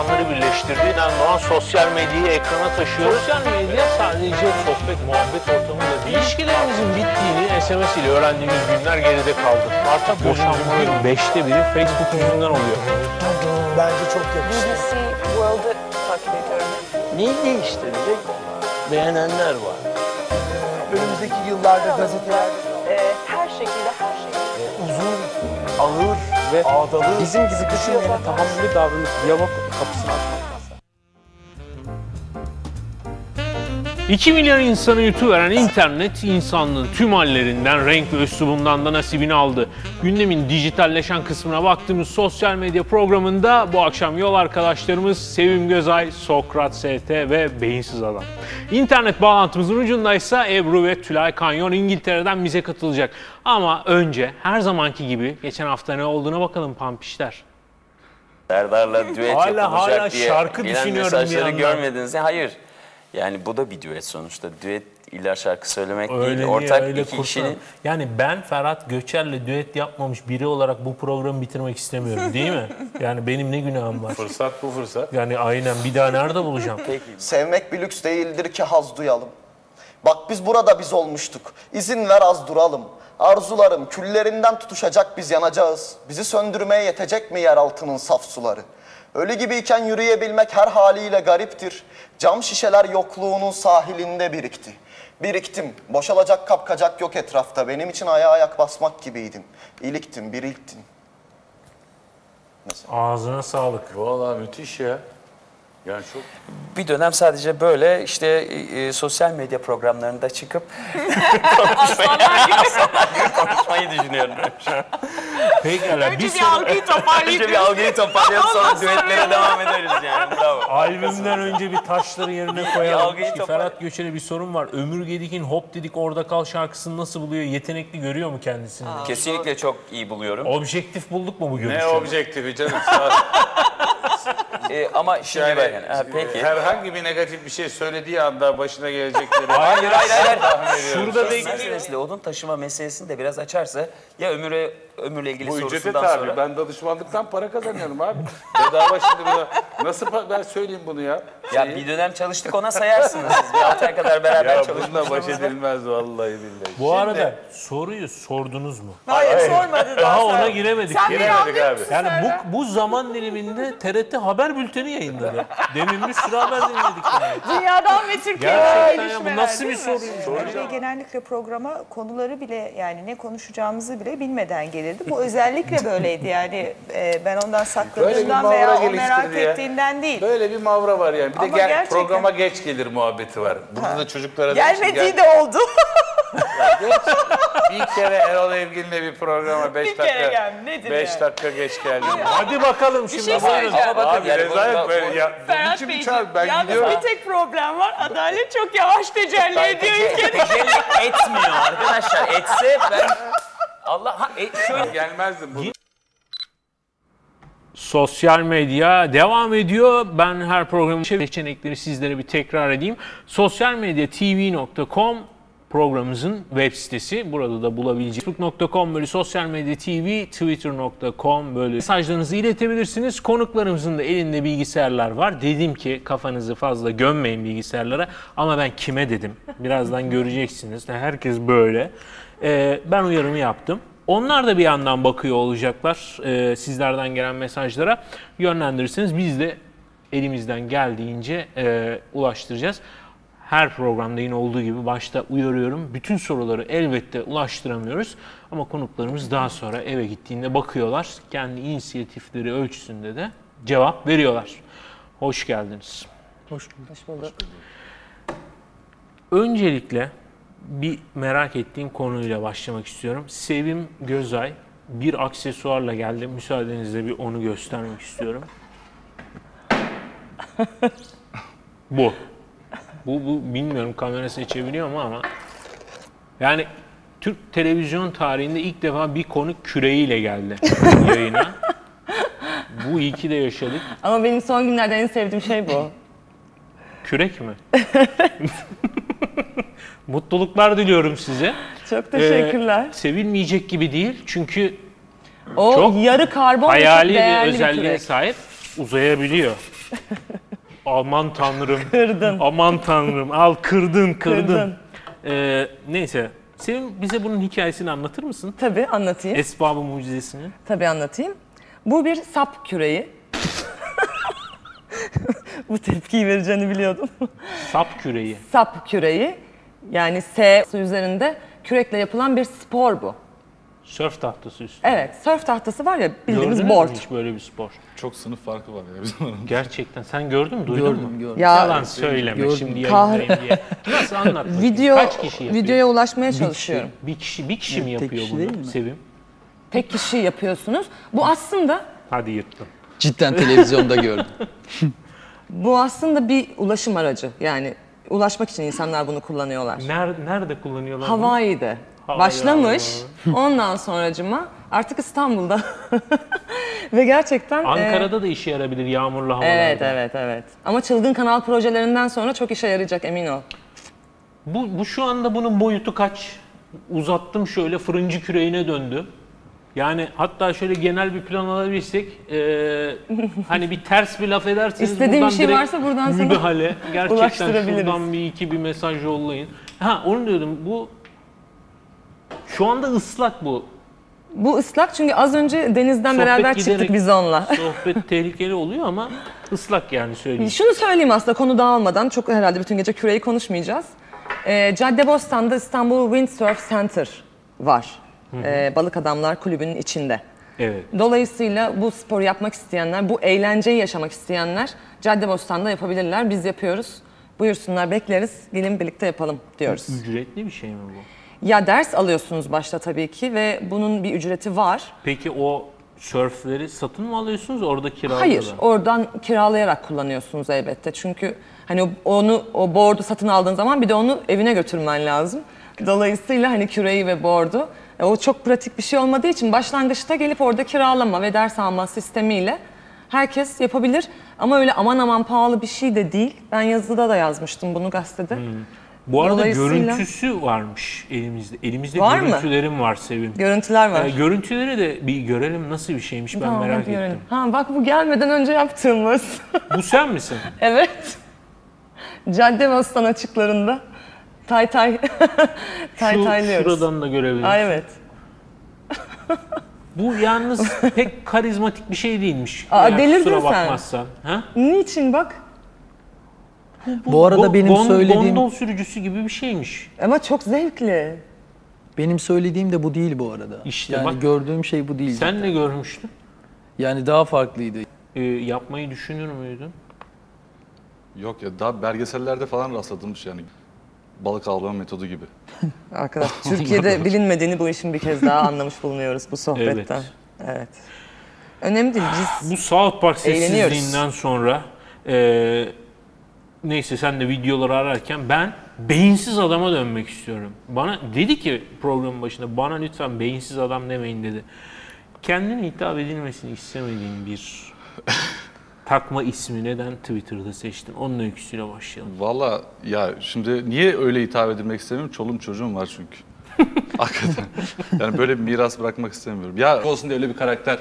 insanları birleştirdiğinden doğan sosyal medyayı ekrana taşıyoruz. Sosyal medya sadece sohbet, muhabbet ortamı da değil. İlişkilerimizin bittiğini SMS ile öğrendiğimiz günler geride kaldı. Artık boşanmaların beşte biri Facebook yüzünden oluyor. Bence çok yakıştı. BBC World'ı takip ediyorum. Neyi değiştirecek? Beğenenler var. Önümüzdeki yıllarda gazetelerde Ee, her şekilde her şey. uzun, ağır ve ağdalı Bizim bizi düşünmeyene tahammülü davranıp diyalog kapısını açmak lazım. 2 milyar insanı yutuveren internet insanlığın tüm hallerinden, renk ve üslubundan da nasibini aldı. Gündemin dijitalleşen kısmına baktığımız sosyal medya programında bu akşam yol arkadaşlarımız Sevim Gözay, Sokrat ST ve Beyinsiz Adam. İnternet bağlantımızın ucundaysa Ebru ve Tülay Kanyon İngiltere'den bize katılacak. Ama önce her zamanki gibi geçen hafta ne olduğuna bakalım pampişler. Serdar'la düet Hala- yapılacak hala diye şarkı gelen mesajları görmediniz. ya. Hayır. Yani bu da bir düet sonuçta. Düet illa şarkı söylemek Öyle değil. Ortak öyle iki kişinin Yani ben Ferhat Göçer'le düet yapmamış biri olarak bu programı bitirmek istemiyorum değil mi? Yani benim ne günahım var? Fırsat bu fırsat. Yani aynen bir daha nerede bulacağım? Sevmek bir lüks değildir ki haz duyalım. Bak biz burada biz olmuştuk. İzin ver az duralım. Arzularım küllerinden tutuşacak biz yanacağız. Bizi söndürmeye yetecek mi yer altının saf suları? Ölü gibiyken yürüyebilmek her haliyle gariptir. Cam şişeler yokluğunun sahilinde birikti. Biriktim. Boşalacak kapkacak yok etrafta. Benim için ayağa ayak basmak gibiydin. İliktin, bir ilktin. Ağzına sağlık. Valla müthiş ya. Yani çok bir dönem sadece böyle işte e, e, sosyal medya programlarında çıkıp konuşmayı düşünüyorum. Pekala bir Bir soru. algıyı toparlayıp Önce bir algıyı toparlayalım sonra düetlere devam ederiz yani. Bravo. Albümden önce bir taşları yerine koyalım. Ki topar- Ferhat Göçer'e bir sorun var. Ömür Gedik'in Hop Dedik Orada Kal şarkısını nasıl buluyor? Yetenekli görüyor mu kendisini? Kesinlikle çok iyi buluyorum. Objektif bulduk mu bu ne görüşü? objektifi canım. Ee, ama şimdi yani, ben yani. Ha, peki. Herhangi bir negatif bir şey söylediği anda başına gelecekleri. Hayır hayır hayır. Şurada meselesiyle odun taşıma meselesini de biraz açarsa ya ömüre ömürle ilgili Bu ücrete sorusundan tabi. sonra. Ben danışmanlıktan para kazanıyorum abi. Bedava şimdi buna. Nasıl pa- ben söyleyeyim bunu ya? Ya Şeyi- bir dönem çalıştık ona sayarsınız siz. Bir altı ay kadar beraber ya çalıştık. bununla baş edilmez vallahi billahi. Bu arada soruyu sordunuz mu? Hayır, sormadı daha. Daha ona giremedik. Sen Giremedik abi. Yani bu, bu zaman diliminde TRT haber bülteni yayınladı. Demin bir sürü haber dinledik. Yani. Dünyadan ve Türkiye'den Gerçekten ya bu gelişmeler, nasıl bir değil mi? Ve genellikle programa konuları bile yani ne konuşacağımızı bile bilmeden gelirdi. Bu özellikle böyleydi yani e, ben ondan bir sakladığımdan veya o merak ya. ettiğinden değil. Böyle bir mavra var yani. Bir de Ama gel, gerçekten- programa geç gelir muhabbeti var. Burada da çocuklara Gelmediği gel- de oldu. Bir kere Erol Evgin'le bir programa 5 Bir dakika. kere gel, nedir 5 yani? dakika geç geldim. Hadi bakalım şimdi. şey buyurun. söyleyeceğim. Ama bakın Abi yani rezalet böyle ya. Ferhat bir Beyciğim, çağır ben yalnız gidiyorum. bir tek problem var. Adalet çok yavaş tecelli ediyor ülkede. Tecelli etmiyor arkadaşlar. Etse ben Allah ha, e, şöyle Gelmezdim bunu. Sosyal medya devam ediyor. Ben her programın seçenekleri sizlere bir tekrar edeyim. Sosyalmedyatv.com programımızın web sitesi. Burada da bulabileceğiniz. Facebook.com böyle sosyal medya tv, twitter.com böyle mesajlarınızı iletebilirsiniz. Konuklarımızın da elinde bilgisayarlar var. Dedim ki kafanızı fazla gömmeyin bilgisayarlara. Ama ben kime dedim? Birazdan göreceksiniz. Herkes böyle. Ee, ben uyarımı yaptım. Onlar da bir yandan bakıyor olacaklar e, sizlerden gelen mesajlara. Yönlendirirseniz biz de elimizden geldiğince e, ulaştıracağız. Her programda yine olduğu gibi başta uyarıyorum. Bütün soruları elbette ulaştıramıyoruz. Ama konuklarımız daha sonra eve gittiğinde bakıyorlar. Kendi inisiyatifleri ölçüsünde de cevap veriyorlar. Hoş geldiniz. Hoş bulduk. Öncelikle bir merak ettiğim konuyla başlamak istiyorum. Sevim Gözay bir aksesuarla geldi. Müsaadenizle bir onu göstermek istiyorum. bu. Bu, bu bilmiyorum kamera seçebiliyor mu ama yani Türk televizyon tarihinde ilk defa bir konuk küreğiyle geldi yayına. Bu iyi ki de yaşadık. Ama benim son günlerde en sevdiğim şey bu. Kürek mi? Mutluluklar diliyorum size. Çok teşekkürler. Ee, sevilmeyecek gibi değil çünkü o çok yarı karbon hayali bir bir özelliğe kürek. sahip uzayabiliyor. Aman tanrım. Kırdın. Aman tanrım. Al kırdın kırdın. Kırdın. Ee, neyse. Sevim bize bunun hikayesini anlatır mısın? Tabii anlatayım. Esbabı mucizesini. Tabii anlatayım. Bu bir sap küreği. Bu tepkiyi vereceğini biliyordum. Sap küreği. sap küreği. Yani S üzerinde kürekle yapılan bir spor bu. Sörf tahtası üstü. Evet, sörf tahtası var ya bildiğimiz Gördünüz board. mü hiç böyle bir spor? Çok sınıf farkı var ya bizim aramızda. Gerçekten. Sen gördün mü? Duydun mu? Gördüm gördüm. Ya Yalan söyleme Gördüm. şimdi Kah- yayınlayayım diye. Nasıl anlat bakayım. video Kaç kişi yapıyor? videoya ulaşmaya bir kişi, çalışıyorum. bir kişi, bir kişi mi tek yapıyor kişi değil bunu mi? Sevim? Tek kişi yapıyorsunuz. Bu aslında Hadi yırttın. Cidden televizyonda gördüm. bu aslında bir ulaşım aracı. Yani ulaşmak için insanlar bunu kullanıyorlar. Nerede, nerede kullanıyorlar bunu? Hawaii'de başlamış. Ondan sonracıma artık İstanbul'da. Ve gerçekten e, Ankara'da da işe yarabilir yağmurlu havalarda. Evet, evet, evet. Ama çılgın kanal projelerinden sonra çok işe yarayacak emin ol. Bu, bu şu anda bunun boyutu kaç? Uzattım şöyle fırıncı küreğine döndü. Yani hatta şöyle genel bir plan alabilirsek eee, hani bir ters bir laf ederseniz İstediğin bir şey direkt varsa buradan sana müdahale. Gerçekten ulaştırabiliriz. şuradan bir iki bir mesaj yollayın. Ha onu diyordum bu şu anda ıslak bu. Bu ıslak çünkü az önce denizden Sohbet beraber giderek- çıktık biz onunla. Sohbet tehlikeli oluyor ama ıslak yani söyleyeyim. Şunu söyleyeyim aslında konu dağılmadan. Çok herhalde bütün gece küreyi konuşmayacağız. Ee, Caddebostan'da İstanbul Windsurf Center var. Ee, Balık Adamlar Kulübü'nün içinde. Evet. Dolayısıyla bu sporu yapmak isteyenler, bu eğlenceyi yaşamak isteyenler Caddebostan'da yapabilirler. Biz yapıyoruz. Buyursunlar bekleriz. Gelin birlikte yapalım diyoruz. Ücretli bir şey mi bu? Ya ders alıyorsunuz başta tabii ki ve bunun bir ücreti var. Peki o sörfleri satın mı alıyorsunuz orada kiralık Hayır, oradan kiralayarak kullanıyorsunuz elbette. Çünkü hani onu o board'u satın aldığın zaman bir de onu evine götürmen lazım. Dolayısıyla hani küreği ve board'u e, o çok pratik bir şey olmadığı için başlangıçta gelip orada kiralama ve ders alma sistemiyle herkes yapabilir. Ama öyle aman aman pahalı bir şey de değil. Ben yazıda da yazmıştım bunu gazetede. Bu arada görüntüsü varmış elimizde. Elimizde Var mı? görüntülerim var Sevim. Görüntüler var. Ee, görüntüleri de bir görelim nasıl bir şeymiş ben Tamam, merak görelim. ettim. Ha bak bu gelmeden önce yaptığımız. Bu sen misin? evet. Caddebostan açıklarında tay tay tay Şu, taylıyoruz. şuradan da görebiliriz. Aa, evet. Bu yalnız pek karizmatik bir şey değilmiş. Aa, Eğer delirdin sen. bakmazsan. Ha? Niçin bak? Bu arada Go- benim gon- söylediğim Gondol sürücüsü gibi bir şeymiş. Ama çok zevkli. benim söylediğim de bu değil bu arada. İşte yani bak- gördüğüm şey bu değil. Sen cidden. ne görmüştün? Yani daha farklıydı. Ee, yapmayı düşünür müydün? Yok ya daha belgesellerde falan rastladığımız yani balık avlama metodu gibi. Arkadaş Türkiye'de bilinmediğini bu işin bir kez daha anlamış bulunuyoruz bu sohbetten. Evet. Önemli değil biz Bu South Park sessizliğinden sonra e, neyse sen de videoları ararken ben beyinsiz adama dönmek istiyorum. Bana dedi ki programın başında bana lütfen beyinsiz adam demeyin dedi. Kendine hitap edilmesini istemediğin bir takma ismi neden Twitter'da seçtin? Onun öyküsüyle başlayalım. Valla ya şimdi niye öyle hitap edilmek istemiyorum? Çoluğum çocuğum var çünkü. Hakikaten. Yani böyle bir miras bırakmak istemiyorum. Ya olsun diye öyle bir karakter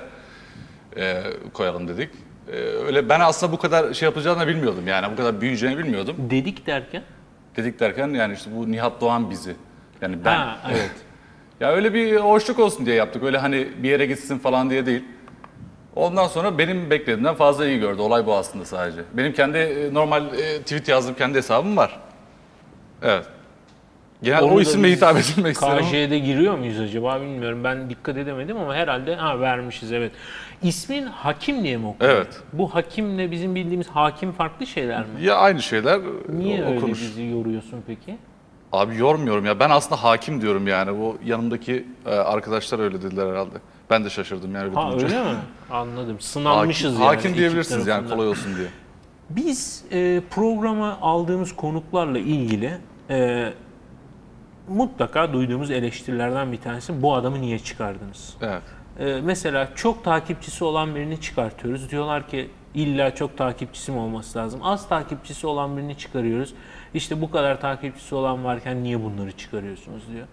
e, koyalım dedik. E, öyle ben aslında bu kadar şey yapacağını bilmiyordum yani bu kadar büyüyeceğini bilmiyordum. Dedik derken? Dedik derken yani işte bu Nihat Doğan bizi. Yani ben. Ha, evet. Ya öyle bir hoşluk olsun diye yaptık. Öyle hani bir yere gitsin falan diye değil. Ondan sonra benim beklediğimden fazla iyi gördü. Olay bu aslında sadece. Benim kendi e, normal e, tweet yazdığım kendi hesabım var. Evet. Genel Onu o isimle hitap edilmek istedim. KJ'de giriyor muyuz acaba bilmiyorum. Ben dikkat edemedim ama herhalde ha vermişiz evet. İsmin Hakim diye mi okunuyor? Evet. Bu Hakimle bizim bildiğimiz hakim farklı şeyler mi? Ya aynı şeyler Niye o, öyle bizi yoruyorsun peki? Abi yormuyorum ya. Ben aslında hakim diyorum yani. O yanımdaki e, arkadaşlar öyle dediler herhalde. Ben de şaşırdım yani. Ha öyle mi? Anladım. Hakim, Sınanmışız yani. hakim diyebilirsiniz yani kolay olsun diye. Biz e, programa aldığımız konuklarla ilgili e, mutlaka duyduğumuz eleştirilerden bir tanesi bu adamı niye çıkardınız? Evet. Ee, mesela çok takipçisi olan birini çıkartıyoruz. Diyorlar ki illa çok takipçisi mi olması lazım? Az takipçisi olan birini çıkarıyoruz. İşte bu kadar takipçisi olan varken niye bunları çıkarıyorsunuz diyor.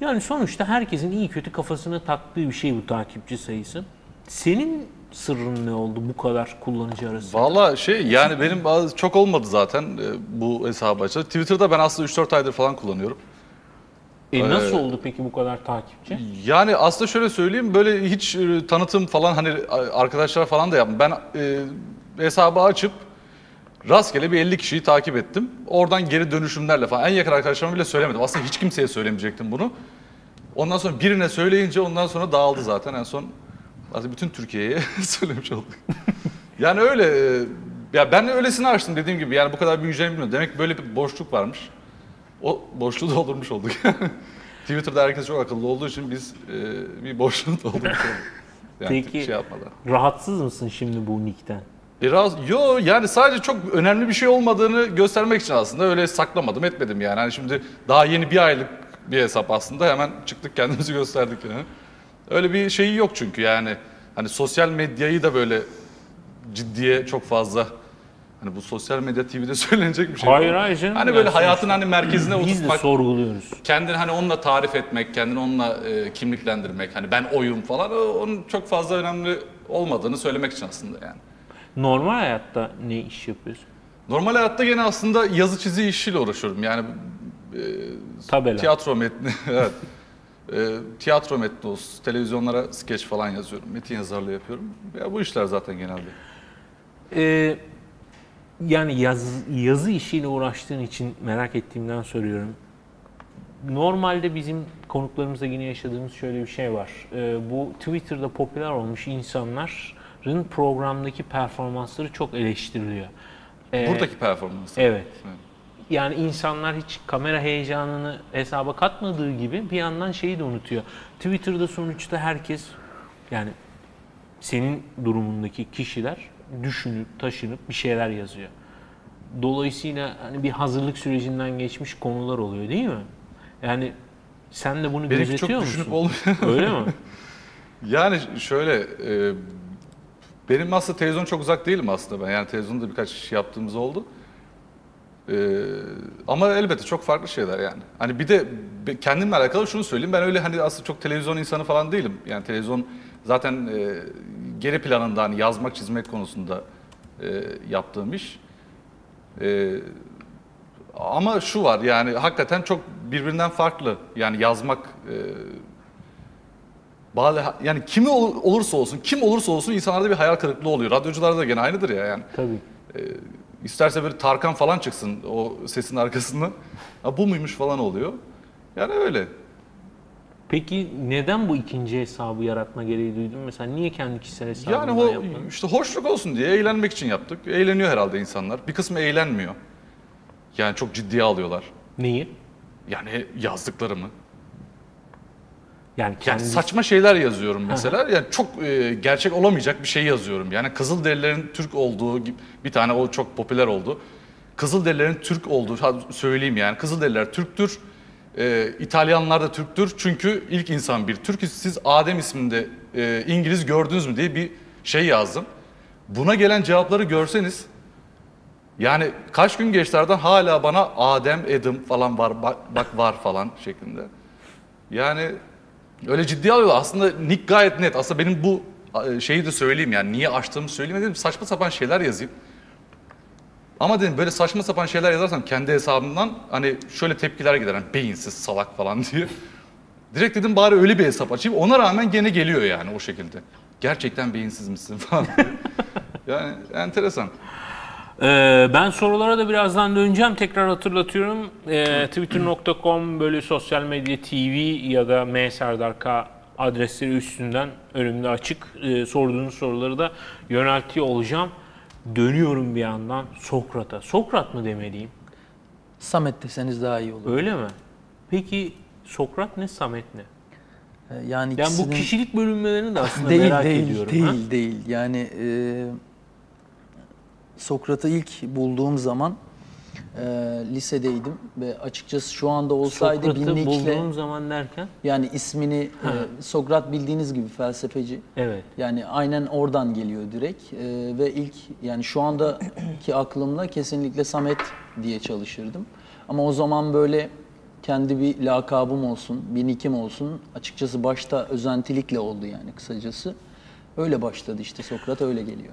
Yani sonuçta herkesin iyi kötü kafasına taktığı bir şey bu takipçi sayısı. Senin sırrın ne oldu bu kadar kullanıcı arasında? Valla şey yani benim bazı çok olmadı zaten e, bu hesabı açalı. Twitter'da ben aslında 3-4 aydır falan kullanıyorum. E nasıl oldu peki bu kadar takipçi? Yani aslında şöyle söyleyeyim böyle hiç e, tanıtım falan hani arkadaşlar falan da yaptım. Ben e, hesabı açıp rastgele bir 50 kişiyi takip ettim. Oradan geri dönüşümlerle falan en yakın arkadaşlarıma bile söylemedim. Aslında hiç kimseye söylemeyecektim bunu. Ondan sonra birine söyleyince ondan sonra dağıldı zaten. En son aslında bütün Türkiye'ye söylemiş olduk. yani öyle e, ya ben öylesine açtım dediğim gibi yani bu kadar büyüyeceğimi bilmiyordum. Demek böyle bir boşluk varmış. O boşluğu doldurmuş olduk. Twitter'da herkes çok akıllı olduğu için biz e, bir boşluğu doldurmuş olduk. Yani Peki şey yapmadan. rahatsız mısın şimdi bu nickten? Biraz yo yani sadece çok önemli bir şey olmadığını göstermek için aslında öyle saklamadım etmedim yani. Hani şimdi daha yeni bir aylık bir hesap aslında hemen çıktık kendimizi gösterdik yani. Öyle bir şeyi yok çünkü yani. Hani sosyal medyayı da böyle ciddiye çok fazla hani bu sosyal medya TV'de söylenecek bir şey. Hayır, değil. hayır canım. Hani böyle hayatın hani merkezine Biz de oturtmak, sorguluyoruz. kendini hani onunla tarif etmek, kendini onunla e, kimliklendirmek, hani ben oyum falan onun çok fazla önemli olmadığını söylemek için aslında yani. Normal hayatta ne iş yapıyorsun? Normal hayatta gene aslında yazı çizi işiyle uğraşıyorum. Yani Tabela. tiyatro metni, evet. E, tiyatro metni olsun, televizyonlara skeç falan yazıyorum, metin yazarlığı yapıyorum. Ya bu işler zaten genelde. Ee, yani yaz, yazı işiyle uğraştığın için merak ettiğimden soruyorum. Normalde bizim konuklarımızla yine yaşadığımız şöyle bir şey var. Ee, bu Twitter'da popüler olmuş insanların programdaki performansları çok eleştiriliyor. Ee, Buradaki performans. Evet. Yani insanlar hiç kamera heyecanını hesaba katmadığı gibi bir yandan şeyi de unutuyor. Twitter'da sonuçta herkes yani senin durumundaki kişiler düşünüp taşınıp bir şeyler yazıyor. Dolayısıyla hani bir hazırlık sürecinden geçmiş konular oluyor değil mi? Yani sen de bunu Benimki çok gözetiyor musun? düşünüp olmuyor. Öyle mi? Yani şöyle, e, benim aslında televizyon çok uzak değilim aslında ben. Yani televizyonda birkaç iş yaptığımız oldu. E, ama elbette çok farklı şeyler yani. Hani bir de kendimle alakalı şunu söyleyeyim. Ben öyle hani aslında çok televizyon insanı falan değilim. Yani televizyon zaten e, geri planında hani yazmak, çizmek konusunda e, yaptığım iş. E, ama şu var yani hakikaten çok birbirinden farklı. Yani yazmak e, bazı yani kimi ol- olursa olsun, kim olursa olsun insanlarda bir hayal kırıklığı oluyor. Radyocularda da gene aynıdır ya yani. Tabii. İsterse böyle Tarkan falan çıksın o sesin arkasından. Ha bu muymuş falan oluyor. Yani öyle. Peki neden bu ikinci hesabı yaratma gereği duydun? Mesela niye kendi kişisel hesabından Yani o yapmadın? işte hoşluk olsun diye eğlenmek için yaptık. Eğleniyor herhalde insanlar. Bir kısmı eğlenmiyor. Yani çok ciddiye alıyorlar. Neyi? Yani yazdıklarımı. Yani Yani kendi saçma şeyler yazıyorum mesela. Yani çok e, gerçek olamayacak bir şey yazıyorum. Yani Kızılderililerin Türk olduğu gibi bir tane o çok popüler oldu. Kızılderililerin Türk olduğu söyleyeyim yani. Kızılderililer Türktür. E, İtalyanlar da Türktür. Çünkü ilk insan bir Türk. Siz Adem isminde e, İngiliz gördünüz mü diye bir şey yazdım. Buna gelen cevapları görseniz yani kaç gün geçti aradan hala bana Adem, Edim falan var, bak, bak var falan şeklinde. Yani öyle ciddiye alıyorlar. Aslında Nick gayet net. Aslında benim bu şeyi de söyleyeyim yani niye açtığımı söyleyeyim. Saçma sapan şeyler yazayım. Ama dedim böyle saçma sapan şeyler yazarsam kendi hesabımdan hani şöyle tepkiler gider. Hani beyinsiz, salak falan diye. Direkt dedim bari öyle bir hesap açayım. Ona rağmen gene geliyor yani o şekilde. Gerçekten beyinsiz misin falan yani enteresan. Ee, ben sorulara da birazdan döneceğim. Tekrar hatırlatıyorum. Ee, Twitter.com böyle sosyal medya TV ya da M Serdar K adresleri üstünden önümde açık. Ee, sorduğunuz soruları da yöneltiyor olacağım. Dönüyorum bir yandan Sokrat'a. Sokrat mı demeliyim? Samet deseniz daha iyi olur. Öyle mi? Peki Sokrat ne, Samet ne? Yani, Yani bu ikisinin- kişilik bölünmelerini de aslında değil merak değil ediyorum. değil ha? değil. Yani e, Sokrat'ı ilk bulduğum zaman e, lisedeydim ve açıkçası şu anda olsaydı Sokrat'ı binlikle bulduğum zaman derken? yani ismini e, Sokrat bildiğiniz gibi felsefeci. Evet. Yani aynen oradan geliyor direkt E, ve ilk yani şu andaki aklımla kesinlikle Samet diye çalışırdım. Ama o zaman böyle kendi bir lakabım olsun, bir nickim olsun. Açıkçası başta özentilikle oldu yani kısacası. Öyle başladı işte Sokrat öyle geliyor.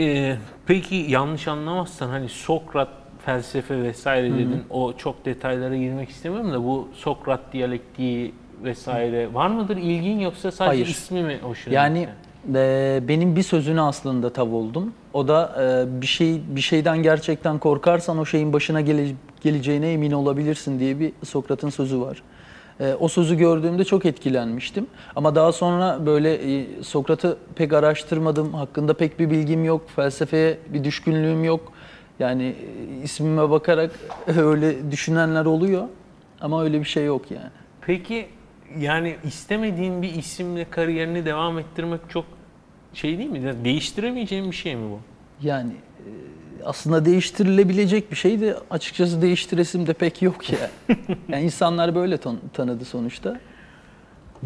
Ee, peki yanlış anlamazsan hani Sokrat felsefe vesaire dedin. O çok detaylara girmek istemiyorum da bu Sokrat diyalektiği vesaire var mıdır ilgin yoksa sadece Hayır. ismi mi hoşuna Yani gitti? e, benim bir sözüne aslında tav oldum. O da e, bir şey bir şeyden gerçekten korkarsan o şeyin başına gele- geleceğine emin olabilirsin diye bir Sokrat'ın sözü var. E, o sözü gördüğümde çok etkilenmiştim. Ama daha sonra böyle e, Sokrat'ı pek araştırmadım. Hakkında pek bir bilgim yok. Felsefeye bir düşkünlüğüm yok. Yani e, ismime bakarak öyle düşünenler oluyor. Ama öyle bir şey yok yani. Peki yani istemediğin bir isimle kariyerini devam ettirmek çok şey değil mi? Değiştiremeyeceğin bir şey mi bu? Yani e, aslında değiştirilebilecek bir şey de açıkçası değiştiresim de pek yok ya. yani insanlar böyle tan- tanıdı sonuçta.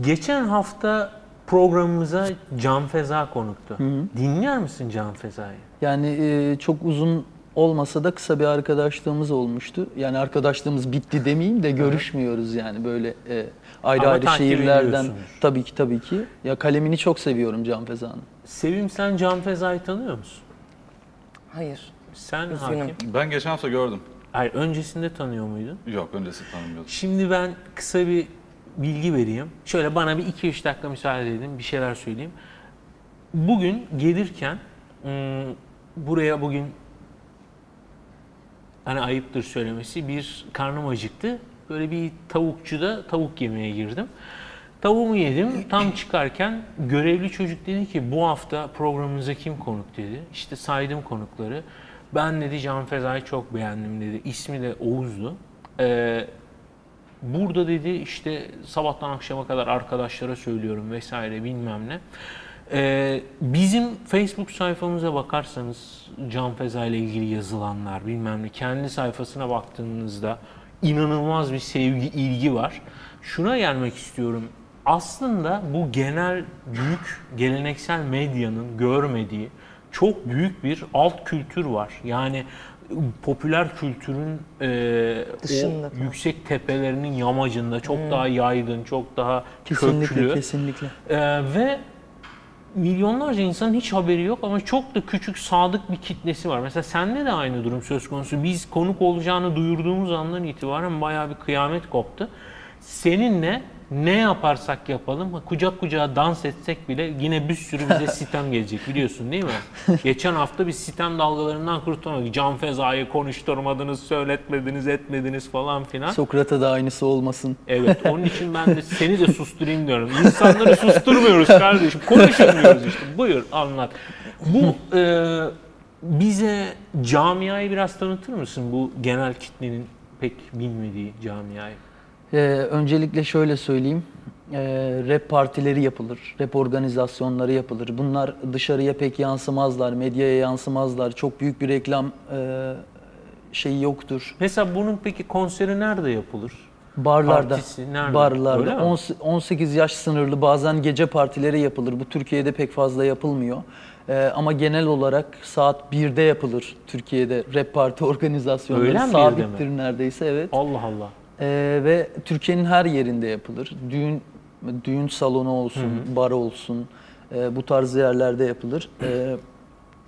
Geçen hafta programımıza Can Feza konuktu. Dinler misin Can Feza'yı? Yani e, çok uzun olmasa da kısa bir arkadaşlığımız olmuştu. Yani arkadaşlığımız bitti demeyeyim de görüşmüyoruz yani böyle e, ayrı Ama ayrı takip şehirlerden. ediyorsunuz. Tabii ki tabii ki. Ya kalemini çok seviyorum Can Feza'nın. Sevim sen Can Feza'yı tanıyor musun? Hayır. Sen Üzgünüm. hakim. Ben geçen hafta gördüm. Hayır öncesinde tanıyor muydun? Yok öncesi tanımıyordum. Şimdi ben kısa bir bilgi vereyim. Şöyle bana bir 2-3 dakika müsaade edin, bir şeyler söyleyeyim. Bugün gelirken ım, buraya bugün hani ayıptır söylemesi bir karnım acıktı. Böyle bir tavukçuda tavuk yemeye girdim. Tavuğumu yedim. Tam çıkarken görevli çocuk dedi ki bu hafta programımıza kim konuk dedi. İşte saydım konukları. Ben dedi Can Feza'yı çok beğendim dedi. İsmi de Oğuz'du. Ee, burada dedi işte sabahtan akşama kadar arkadaşlara söylüyorum vesaire bilmem ne. Ee, bizim Facebook sayfamıza bakarsanız Can Feza ile ilgili yazılanlar bilmem ne kendi sayfasına baktığınızda inanılmaz bir sevgi, ilgi var. Şuna gelmek istiyorum. Aslında bu genel büyük geleneksel medyanın görmediği çok büyük bir alt kültür var. Yani popüler kültürün e, Dışında o tabii. yüksek tepelerinin yamacında çok daha yaygın, çok daha Kesinlikle köklü. kesinlikle. Ee, ve milyonlarca insanın hiç haberi yok ama çok da küçük sadık bir kitlesi var. Mesela sende de aynı durum söz konusu. Biz konuk olacağını duyurduğumuz andan itibaren bayağı bir kıyamet koptu. Seninle ne yaparsak yapalım, kucak kucağa dans etsek bile yine bir sürü bize sitem gelecek biliyorsun değil mi? Geçen hafta biz sitem dalgalarından kurtulamadık. Can Feza'yı konuşturmadınız, söyletmediniz, etmediniz falan filan. Sokrat'a da aynısı olmasın. Evet, onun için ben de seni de susturayım diyorum. İnsanları susturmuyoruz kardeşim. Konuşamıyoruz işte. Buyur anlat. Bu e, bize camiayı biraz tanıtır mısın? Bu genel kitlenin pek bilmediği camiayı. Ee, öncelikle şöyle söyleyeyim. Ee, rap partileri yapılır, rap organizasyonları yapılır. Bunlar dışarıya pek yansımazlar, medyaya yansımazlar. Çok büyük bir reklam e, şeyi yoktur. Mesela bunun peki konseri nerede yapılır? Barlarda, Partisi nerede? Barlarda. On- 18 yaş sınırlı bazen gece partileri yapılır. Bu Türkiye'de pek fazla yapılmıyor. Ee, ama genel olarak saat 1'de yapılır Türkiye'de rap parti organizasyonları. Öğlen Sabittir mi? neredeyse evet. Allah Allah. Ee, ve Türkiye'nin her yerinde yapılır. Düğün düğün salonu olsun, bar olsun, e, bu tarz yerlerde yapılır. Ee,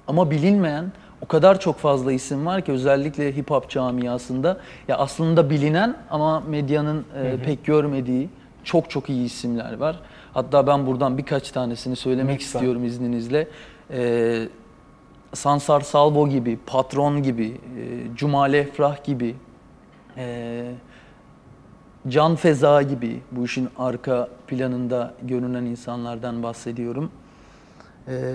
ama bilinmeyen o kadar çok fazla isim var ki özellikle hip hop camiasında ya aslında bilinen ama medyanın e, pek görmediği çok çok iyi isimler var. Hatta ben buradan birkaç tanesini söylemek Lütfen. istiyorum izninizle. Ee, Sansar Salvo gibi, Patron gibi, e, Cumali Efrah gibi, e, Can Feza gibi bu işin arka planında görünen insanlardan bahsediyorum. Ee,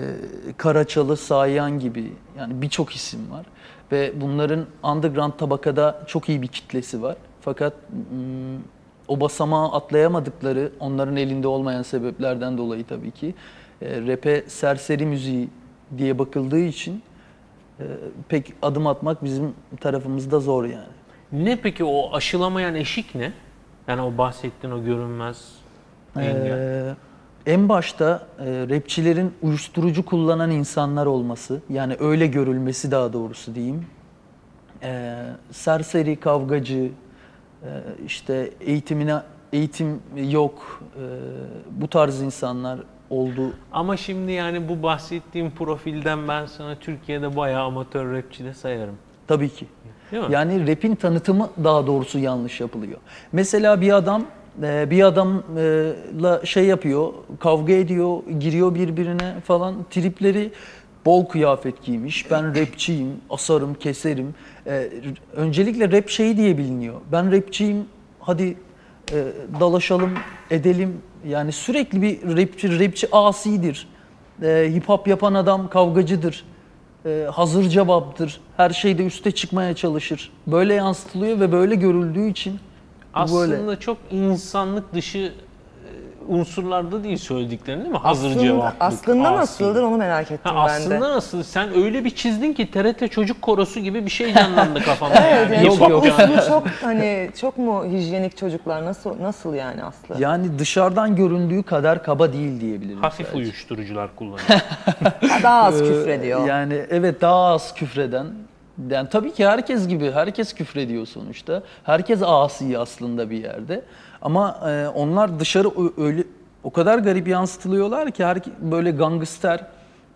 Karaçalı, Sayan gibi yani birçok isim var ve bunların underground tabakada çok iyi bir kitlesi var. Fakat mm, o basamağı atlayamadıkları onların elinde olmayan sebeplerden dolayı tabii ki e, rap'e serseri müziği diye bakıldığı için e, pek adım atmak bizim tarafımızda zor yani. Ne peki o aşılamayan eşik ne? Yani o bahsettiğin o görünmez engel. Ee, en başta e, rapçilerin uyuşturucu kullanan insanlar olması, yani öyle görülmesi daha doğrusu diyeyim. Ee, serseri, kavgacı, e, işte eğitimine eğitim yok, e, bu tarz insanlar oldu. Ama şimdi yani bu bahsettiğim profilden ben sana Türkiye'de bayağı amatör rapçi de sayarım. Tabii ki. Yani rap'in tanıtımı daha doğrusu yanlış yapılıyor. Mesela bir adam e, bir adamla şey yapıyor, kavga ediyor, giriyor birbirine falan. Tripleri bol kıyafet giymiş. Ben rapçiyim, asarım, keserim. E, Öncelikle rap şey diye biliniyor. Ben rapçiyim, hadi e, dalaşalım, edelim. Yani sürekli bir rapçi, rapçi asidir. E, hip hop yapan adam kavgacıdır. E, hazır cevaptır. Her şeyde üste çıkmaya çalışır. Böyle yansıtılıyor ve böyle görüldüğü için Aslında böyle. çok insanlık dışı unsurlarda değil söylediklerin değil mi? Hazır aslında, cevaplık. aslında asi. nasıldır onu merak ettim Ha, ben de. aslında nasıl? Sen öyle bir çizdin ki TRT çocuk korosu gibi bir şey canlandı kafamda. Evet, yani. hop uslu, yani. çok hani çok mu hijyenik çocuklar nasıl nasıl yani Aslı? Yani dışarıdan göründüğü kadar kaba değil diyebilirim. Hafif sadece. uyuşturucular kullanıyor. Daha az Ee, küfrediyor. Yani evet daha az küfreden. Yani tabii ki herkes gibi herkes küfrediyor sonuçta. Herkes asi aslında bir yerde. Ama e, onlar dışarı öyle o kadar garip yansıtılıyorlar ki her böyle gangster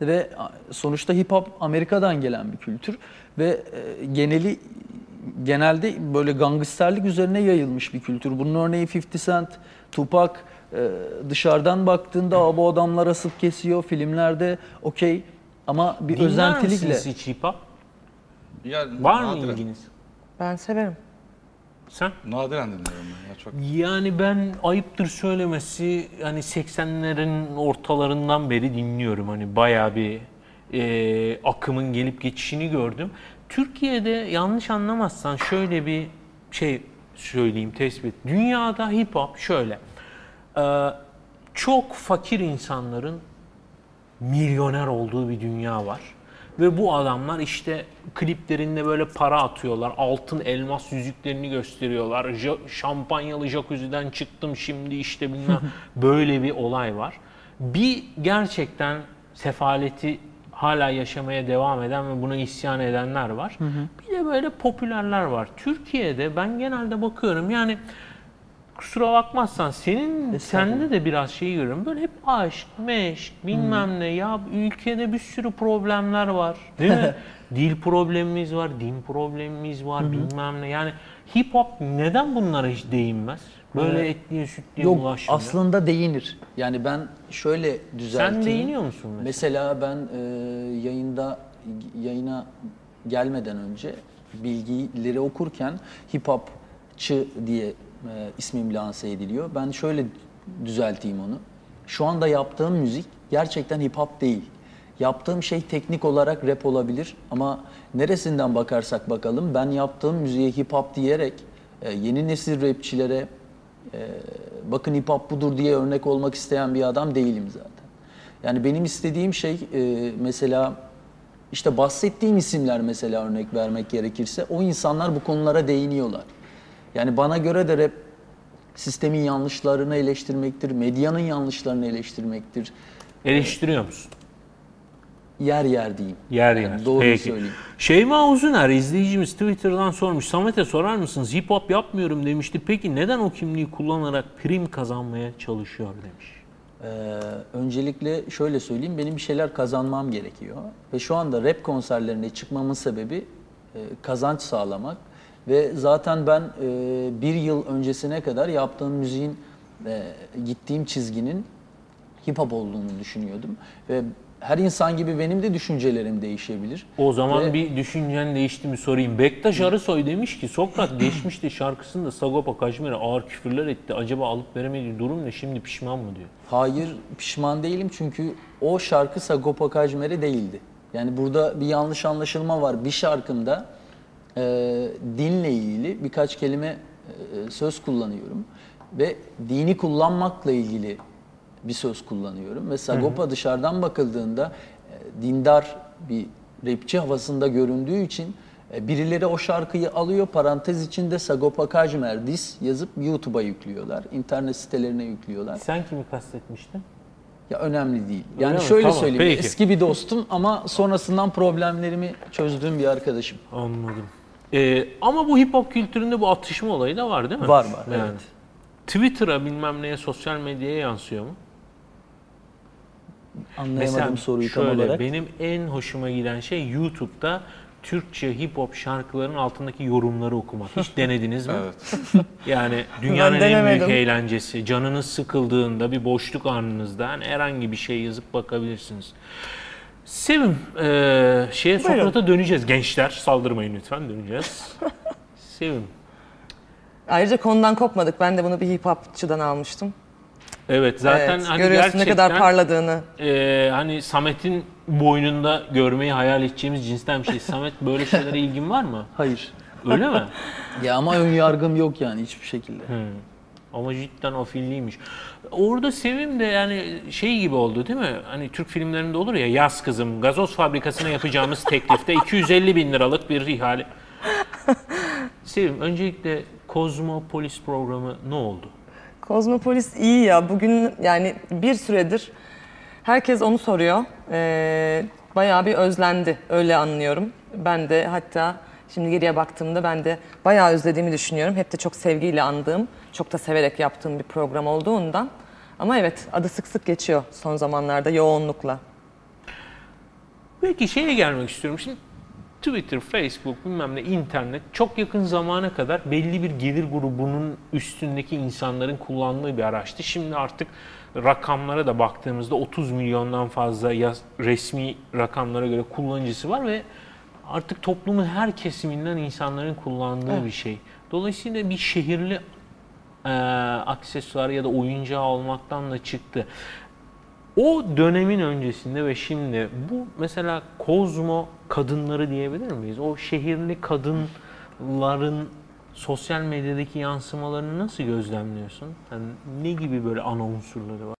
ve sonuçta hip hop Amerika'dan gelen bir kültür ve e, geneli genelde böyle gangsterlik üzerine yayılmış bir kültür. Bunun örneği 50 Cent, Tupac e, dışarıdan baktığında "Aa, bu adamlar asıp kesiyor filmlerde okey ama bir Dinler özentilikle misiniz hiç hip hop? Yani Var mı ilginiz? Ben severim. Sen? Nadiren dinliyorum ben ya çok. Yani ben ayıptır söylemesi hani 80'lerin ortalarından beri dinliyorum. Hani bayağı bir e, akımın gelip geçişini gördüm. Türkiye'de yanlış anlamazsan şöyle bir şey söyleyeyim tespit. Dünyada hip hop şöyle. e, çok fakir insanların milyoner olduğu bir dünya var. Ve bu adamlar işte kliplerinde böyle para atıyorlar. Altın elmas yüzüklerini gösteriyorlar. Ja- şampanyalı jacuzzi'den çıktım şimdi işte bilmem. böyle bir olay var. Bir gerçekten sefaleti hala yaşamaya devam eden ve buna isyan edenler var. Bir de böyle popülerler var. Türkiye'de ben genelde bakıyorum yani kusura bakmazsan senin sende de biraz şey görüyorum. Böyle hep aşk, meşk, bilmem ne ya ülkede bir sürü problemler var. Değil mi? Dil problemimiz var, din problemimiz var, bilmem ne. Yani hip hop neden bunlara hiç değinmez? Böyle etliye sütliye yok bulaşmıyor. aslında değinir. Yani ben şöyle düzelteyim. Sen değiniyor musun mesela? Mesela ben e, yayında yayına gelmeden önce bilgileri okurken hip hopçı diye e, ismim lanse ediliyor. Ben şöyle düzelteyim onu. Şu anda yaptığım müzik gerçekten hip hop değil. Yaptığım şey teknik olarak rap olabilir ama neresinden bakarsak bakalım ben yaptığım müziğe hip hop diyerek e, yeni nesil rapçilere e, bakın hip hop budur diye örnek olmak isteyen bir adam değilim zaten. Yani benim istediğim şey e, mesela işte bahsettiğim isimler mesela örnek vermek gerekirse o insanlar bu konulara değiniyorlar. Yani bana göre de rap sistemin yanlışlarını eleştirmektir, medyanın yanlışlarını eleştirmektir. Eleştiriyor musun? Yer yer diyeyim. Yer Yani yer. doğruyu Peki. söyleyeyim. Şeyma Uzuner izleyicimiz Twitter'dan sormuş. Samet'e sorar mısınız? Hip hop yapmıyorum demişti. Peki neden o kimliği kullanarak prim kazanmaya çalışıyor demiş. Ee, öncelikle şöyle söyleyeyim, benim bir şeyler kazanmam gerekiyor. Ve şu anda rap konserlerine çıkmamın sebebi e, kazanç sağlamak. Ve zaten ben e, bir yıl öncesine kadar yaptığım müziğin, e, gittiğim çizginin hip hop olduğunu düşünüyordum. Ve her insan gibi benim de düşüncelerim değişebilir. O zaman Ve- bir düşüncen değişti mi sorayım. Bektaş Arısoy demiş ki Sokrat geçmişte şarkısında Sagopa Kajmer'e ağır küfürler etti. Acaba alıp veremediği durum ne? Şimdi pişman mı diyor. Hayır pişman değilim çünkü o şarkı Sagopa Kajmer'e değildi. Yani burada bir yanlış anlaşılma var. Bir şarkımda e, dinle ilgili birkaç kelime e, söz kullanıyorum. Ve dini kullanmakla ilgili bir söz kullanıyorum. Ve Sagopa dışarıdan bakıldığında e, dindar bir rapçi havasında göründüğü için e, birileri o şarkıyı alıyor parantez içinde Sagopa Kajmer diss yazıp YouTube'a yüklüyorlar. internet sitelerine yüklüyorlar. Sen kimi kastetmiştin? Ya önemli değil. Yani mi? şöyle Tamam, söyleyeyim. peki. Eski bir dostum ama sonrasından problemlerimi çözdüğüm bir arkadaşım. Anladım. Ee, ama bu hip hop kültüründe bu atışma olayı da var değil mi? Var var. Yani. Evet. Twitter'a bilmem neye sosyal medyaya yansıyor mu? Anlayamadım soruyu tam şöyle, olarak. benim en hoşuma giden şey YouTube'da Türkçe hip hop şarkıların altındaki yorumları okumak. Hiç denediniz mi? Evet. Yani dünyanın en büyük eğlencesi. Canınız sıkıldığında bir boşluk anınızda hani herhangi bir şey yazıp bakabilirsiniz. Sevim, eee şeye Sokrat'a döneceğiz. Gençler saldırmayın lütfen döneceğiz. Sevim. Ayrıca konudan kopmadık. Ben de bunu bir hip hopçudan almıştım. Evet zaten evet, hani görüyorsun ne kadar parladığını. eee, hani Samet'in boynunda görmeyi hayal edeceğimiz cinsten bir şey. Samet böyle şeylere ilgin var mı? Hayır. Öyle mi? Ya ama ön yargım yok yani hiçbir şekilde. Ama cidden afilliymiş. Orada Sevim de yani şey gibi oldu değil mi? Hani Türk filmlerinde olur ya yaz kızım gazoz fabrikasına yapacağımız teklifte 250 bin liralık bir ihale. Sevim öncelikle Kozmopolis programı ne oldu? Kozmopolis iyi ya. Bugün yani bir süredir herkes onu soruyor. Ee, bayağı bir özlendi. Öyle anlıyorum. Ben de hatta şimdi geriye baktığımda ben de bayağı özlediğimi düşünüyorum. Hep de çok sevgiyle andığım, çok da severek yaptığım bir program olduğundan. Ama evet adı sık sık geçiyor son zamanlarda yoğunlukla. Peki şeye gelmek istiyorum. Şimdi Twitter, Facebook, bilmem ne, internet çok yakın zamana kadar belli bir gelir grubunun üstündeki insanların kullandığı bir araçtı. Şimdi artık rakamlara da baktığımızda 30 milyondan fazla yaz- resmi rakamlara göre kullanıcısı var ve artık toplumun her kesiminden insanların kullandığı bir şey. Dolayısıyla bir şehirli e, aksesuar ya da oyuncağı olmaktan da çıktı. O dönemin öncesinde ve şimdi bu mesela kozmo kadınları diyebilir miyiz? O şehirli kadınların sosyal medyadaki yansımalarını nasıl gözlemliyorsun? Yani ne gibi böyle ana unsurları var?